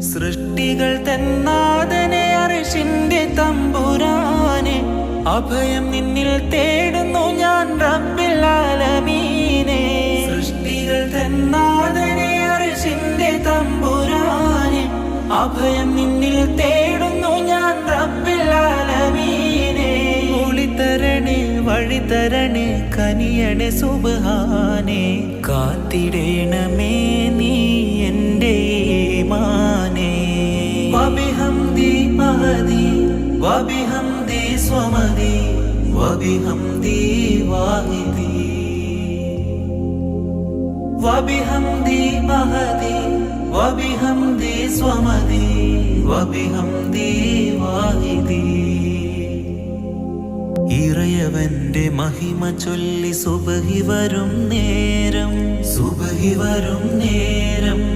സൃഷ്ടികൾ തന്നാദനെ അറിഷിന്റെ തമ്പുരാനെ. അഭയം നിന്നിൽ തേടുന്നു ഞാൻ റബ്ബിൽ സൃഷ്ടികൾ തന്നാദനെ അറിഷിന്റെ തമ്പുരാനെ. അഭയം നിന്നിൽ തേടുന്നു ഞാൻ റബ്ബിൽ ആലമീനെ. ഒളിത്തരണേ വഴിതരണേ കനിയണേ സുബഹാനെ. കാത്തിടേണമേ. ഇറയവന്റെ മഹിമ ചൊല്ലി സുബഹി വരും നേരം സുബഹി വരും നേരം.